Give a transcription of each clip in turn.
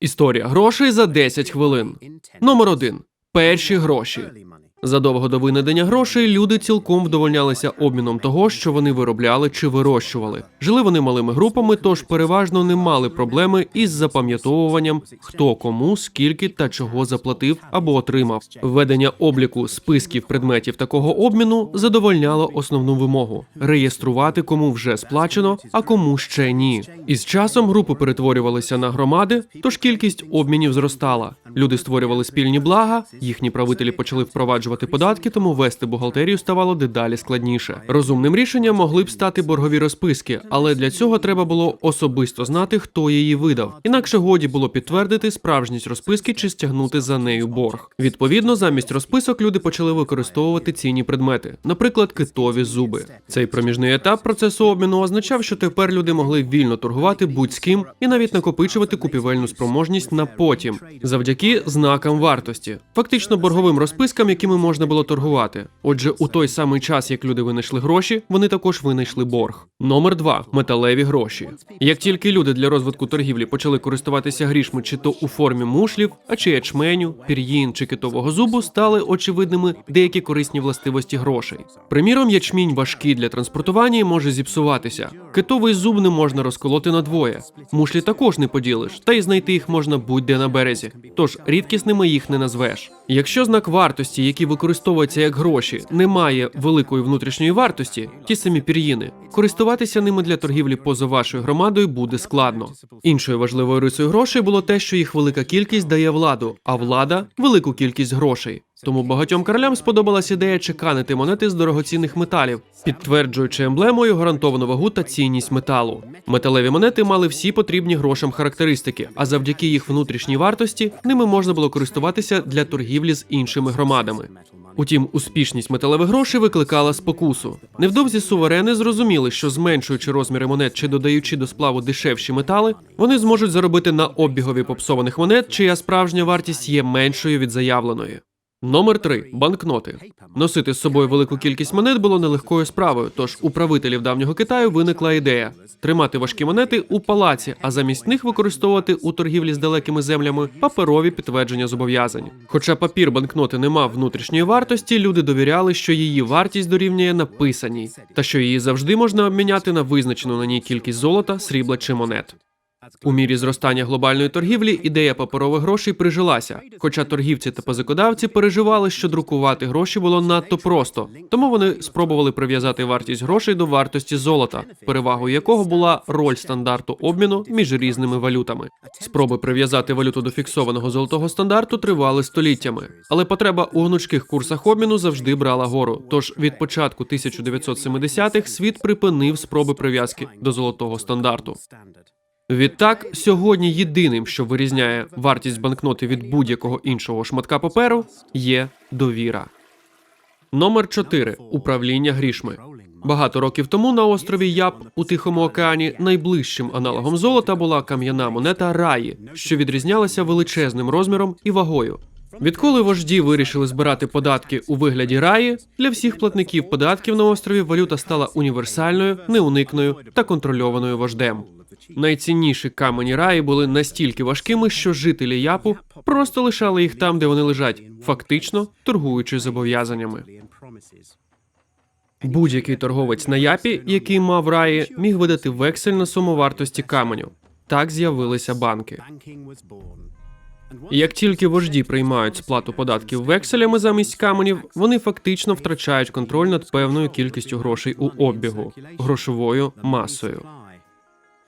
Історія грошей за 10 хвилин. Номер один Перші гроші. Задовго до винайдення грошей люди цілком вдовольнялися обміном того, що вони виробляли чи вирощували. Жили вони малими групами, тож переважно не мали проблеми із запам'ятовуванням, хто кому, скільки та чого заплатив або отримав. Введення обліку списків предметів такого обміну задовольняло основну вимогу реєструвати, кому вже сплачено, а кому ще ні. Із часом групи перетворювалися на громади, тож кількість обмінів зростала. Люди створювали спільні блага, їхні правителі почали впроваджувати податки, тому вести бухгалтерію ставало дедалі складніше. Розумним рішенням могли б стати боргові розписки, але для цього треба було особисто знати, хто її видав. Інакше годі було підтвердити справжність розписки чи стягнути за нею борг. Відповідно, замість розписок люди почали використовувати цінні предмети, наприклад, китові зуби. Цей проміжний етап процесу обміну означав, що тепер люди могли вільно торгувати будь з ким і навіть накопичувати купівельну спроможність на потім, завдяки знакам вартості, фактично борговим розпискам, якими можна було торгувати. Отже, у той самий час, як люди винайшли гроші, вони також винайшли борг. Номер два металеві гроші. Як тільки люди для розвитку торгівлі почали користуватися грішми, чи то у формі мушлів, а чи ячменю, пір'їн чи китового зубу, стали очевидними деякі корисні властивості грошей. Приміром, ячмінь важкий для транспортування і може зіпсуватися. Китовий зуб не можна розколоти надвоє. Мушлі також не поділиш, та й знайти їх можна будь-де на березі. Тож рідкісними їх не назвеш. Якщо знак вартості, який використовується як гроші, не має великої внутрішньої вартості, ті самі пір'їни, користуватися ними для торгівлі поза вашою громадою буде складно. Іншою важливою рисою грошей було те, що їх велика кількість дає владу, а влада велику кількість грошей. Тому багатьом королям сподобалась ідея чеканити монети з дорогоцінних металів, підтверджуючи емблемою гарантовану вагу та цінність металу. Металеві монети мали всі потрібні грошам характеристики, а завдяки їх внутрішній вартості ними можна було користуватися для торгівлі з іншими громадами. Утім, успішність металевих грошей викликала спокусу. Невдовзі суверени зрозуміли, що зменшуючи розміри монет чи додаючи до сплаву дешевші метали, вони зможуть заробити на обігові попсованих монет, чия справжня вартість є меншою від заявленої. Номер 3. банкноти. Носити з собою велику кількість монет було нелегкою справою. Тож у правителів давнього Китаю виникла ідея тримати важкі монети у палаці, а замість них використовувати у торгівлі з далекими землями паперові підтвердження зобов'язань. Хоча папір банкноти не мав внутрішньої вартості, люди довіряли, що її вартість дорівнює написаній, та що її завжди можна обміняти на визначену на ній кількість золота, срібла чи монет. У мірі зростання глобальної торгівлі ідея паперових грошей прижилася. Хоча торгівці та позикодавці переживали, що друкувати гроші було надто просто, тому вони спробували прив'язати вартість грошей до вартості золота, перевагою якого була роль стандарту обміну між різними валютами. Спроби прив'язати валюту до фіксованого золотого стандарту тривали століттями, але потреба у гнучких курсах обміну завжди брала гору. Тож від початку 1970-х світ припинив спроби прив'язки до золотого стандарту. Відтак, сьогодні єдиним, що вирізняє вартість банкноти від будь-якого іншого шматка паперу, є довіра. Номер 4. управління грішми. Багато років тому на острові Яб у Тихому океані найближчим аналогом золота була кам'яна монета раї, що відрізнялася величезним розміром і вагою. Відколи вожді вирішили збирати податки у вигляді раї, для всіх платників податків на острові валюта стала універсальною, неуникною та контрольованою вождем. Найцінніші камені раї були настільки важкими, що жителі Япу просто лишали їх там, де вони лежать, фактично торгуючи зобов'язаннями. Будь-який торговець на Япі, який мав раї, міг видати вексель на суму вартості каменю. Так з'явилися банки. Як тільки вожді приймають сплату податків векселями замість каменів, вони фактично втрачають контроль над певною кількістю грошей у обігу грошовою масою.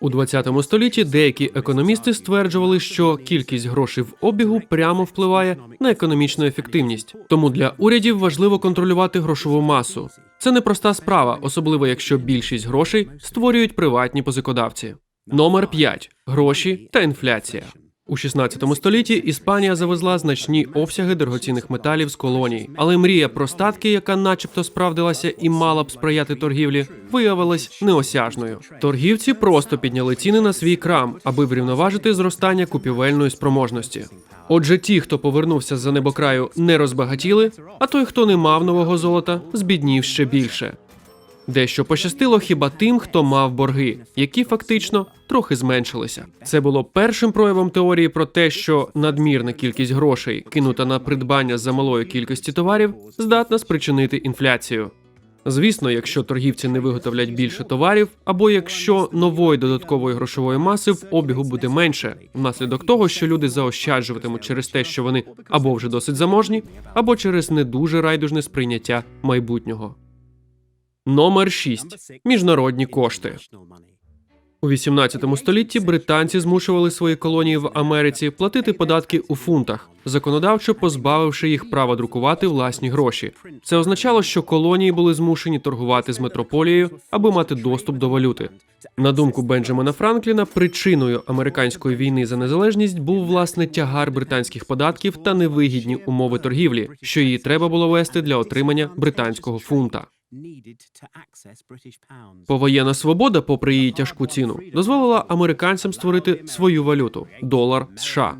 У 20 столітті деякі економісти стверджували, що кількість грошей в обігу прямо впливає на економічну ефективність. Тому для урядів важливо контролювати грошову масу. Це непроста справа, особливо якщо більшість грошей створюють приватні позикодавці. Номер 5. гроші та інфляція. У 16 столітті Іспанія завезла значні обсяги дорогоцінних металів з колоній, але мрія про статки, яка, начебто, справдилася і мала б сприяти торгівлі, виявилась неосяжною. Торгівці просто підняли ціни на свій крам, аби врівноважити зростання купівельної спроможності. Отже, ті, хто повернувся з за небокраю, не розбагатіли, а той, хто не мав нового золота, збіднів ще більше. Дещо пощастило хіба тим, хто мав борги, які фактично трохи зменшилися. Це було першим проявом теорії про те, що надмірна кількість грошей, кинута на придбання за малої кількості товарів, здатна спричинити інфляцію. Звісно, якщо торгівці не виготовлять більше товарів, або якщо нової додаткової грошової маси в обігу буде менше, внаслідок того, що люди заощаджуватимуть через те, що вони або вже досить заможні, або через не дуже райдужне сприйняття майбутнього. Номер 6. міжнародні кошти. У 18 столітті британці змушували свої колонії в Америці платити податки у фунтах, законодавчо позбавивши їх права друкувати власні гроші. Це означало, що колонії були змушені торгувати з метрополією, аби мати доступ до валюти. На думку Бенджамина Франкліна, причиною американської війни за незалежність був власне тягар британських податків та невигідні умови торгівлі, що її треба було вести для отримання британського фунта. Повоєнна свобода, попри її тяжку ціну, дозволила американцям створити свою валюту долар США,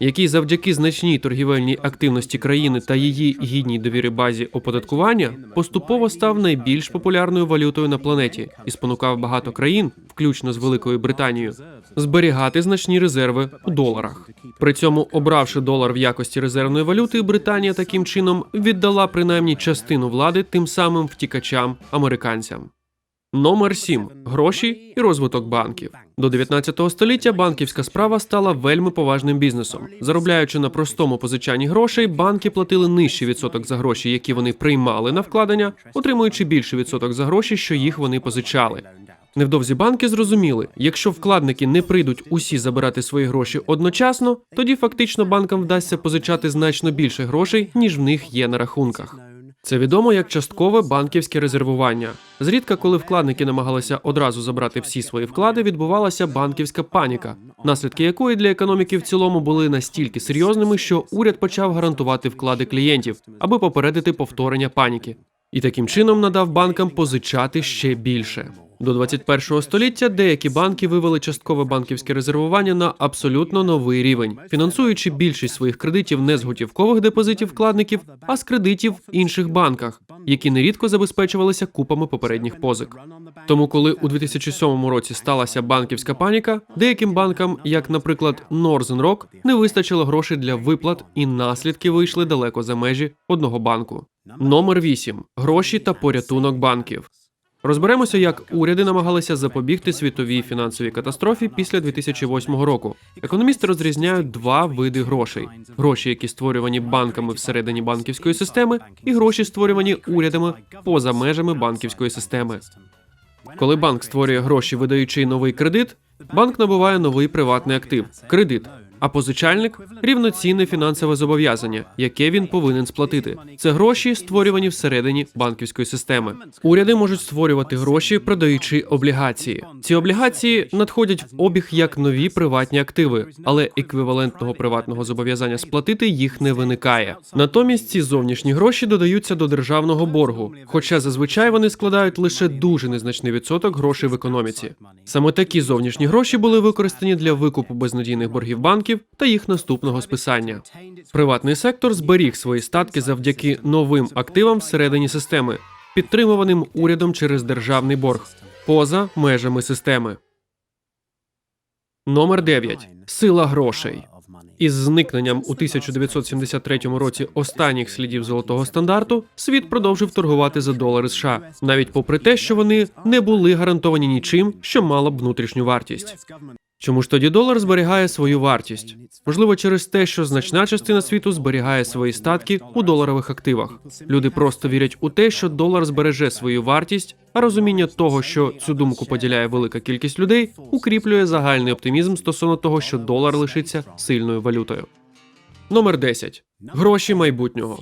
який завдяки значній торгівельній активності країни та її гідній довіри базі оподаткування поступово став найбільш популярною валютою на планеті і спонукав багато країн, включно з Великою Британією, зберігати значні резерви у доларах. При цьому, обравши долар в якості резервної валюти, Британія таким чином віддала принаймні частину влади тим самим втікачам американцям. Номер 7. гроші і розвиток банків. До 19 століття банківська справа стала вельми поважним бізнесом. Заробляючи на простому позичанні грошей, банки платили нижчий відсоток за гроші, які вони приймали на вкладення, отримуючи більший відсоток за гроші, що їх вони позичали. Невдовзі банки зрозуміли, якщо вкладники не прийдуть усі забирати свої гроші одночасно, тоді фактично банкам вдасться позичати значно більше грошей, ніж в них є на рахунках. Це відомо як часткове банківське резервування. Зрідка, коли вкладники намагалися одразу забрати всі свої вклади, відбувалася банківська паніка, наслідки якої для економіки в цілому були настільки серйозними, що уряд почав гарантувати вклади клієнтів, аби попередити повторення паніки, і таким чином надав банкам позичати ще більше. До 21 століття деякі банки вивели часткове банківське резервування на абсолютно новий рівень, фінансуючи більшість своїх кредитів не з готівкових депозитів вкладників, а з кредитів в інших банках, які нерідко забезпечувалися купами попередніх позик. Тому, коли у 2007 році сталася банківська паніка, деяким банкам, як, наприклад, Northern Rock, не вистачило грошей для виплат, і наслідки вийшли далеко за межі одного банку. Номер 8. гроші та порятунок банків. Розберемося, як уряди намагалися запобігти світовій фінансовій катастрофі після 2008 року. Економісти розрізняють два види грошей: гроші, які створювані банками всередині банківської системи, і гроші, створювані урядами поза межами банківської системи. Коли банк створює гроші, видаючи новий кредит, банк набуває новий приватний актив кредит. А позичальник рівноцінне фінансове зобов'язання, яке він повинен сплатити. Це гроші, створювані всередині банківської системи. Уряди можуть створювати гроші, продаючи облігації. Ці облігації надходять в обіг як нові приватні активи, але еквівалентного приватного зобов'язання сплатити їх не виникає. Натомість ці зовнішні гроші додаються до державного боргу, хоча зазвичай вони складають лише дуже незначний відсоток грошей в економіці. Саме такі зовнішні гроші були використані для викупу безнадійних боргів банків та їх наступного списання. Приватний сектор зберіг свої статки завдяки новим активам всередині системи, підтримуваним урядом через державний борг поза межами системи. Номер 9. сила грошей. Із зникненням у 1973 році останніх слідів золотого стандарту світ продовжив торгувати за долари США, навіть попри те, що вони не були гарантовані нічим, що мало б внутрішню вартість. Чому ж тоді долар зберігає свою вартість? Можливо, через те, що значна частина світу зберігає свої статки у доларових активах. Люди просто вірять у те, що долар збереже свою вартість, а розуміння того, що цю думку поділяє велика кількість людей, укріплює загальний оптимізм стосовно того, що долар лишиться сильною валютою. Номер 10. гроші майбутнього.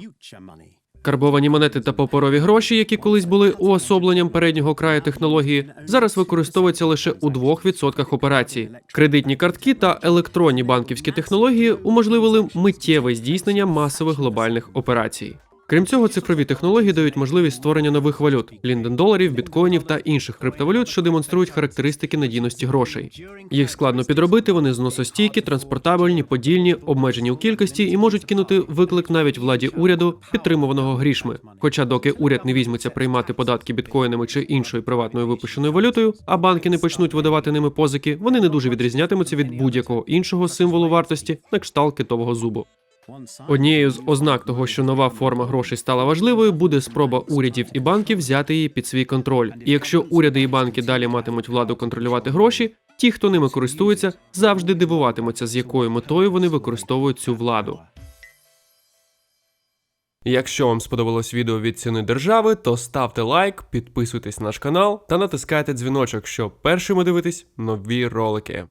Карбовані монети та паперові гроші, які колись були уособленням переднього краю технології, зараз використовуються лише у 2% операцій. Кредитні картки та електронні банківські технології уможливили миттєве здійснення масових глобальних операцій. Крім цього, цифрові технології дають можливість створення нових валют лінден доларів, біткоїнів та інших криптовалют, що демонструють характеристики надійності грошей. Їх складно підробити, вони зносостійкі, транспортабельні, подільні, обмежені у кількості і можуть кинути виклик навіть владі уряду, підтримуваного грішми. Хоча, доки уряд не візьметься приймати податки біткоїнами чи іншою приватною випущеною валютою, а банки не почнуть видавати ними позики, вони не дуже відрізнятимуться від будь-якого іншого символу вартості на кшталт китового зубу. Однією з ознак того, що нова форма грошей стала важливою, буде спроба урядів і банків взяти її під свій контроль. І якщо уряди і банки далі матимуть владу контролювати гроші, ті, хто ними користується, завжди дивуватимуться, з якою метою вони використовують цю владу. Якщо вам сподобалось відео від ціни держави, то ставте лайк, підписуйтесь на наш канал та натискайте дзвіночок, щоб першими дивитись нові ролики.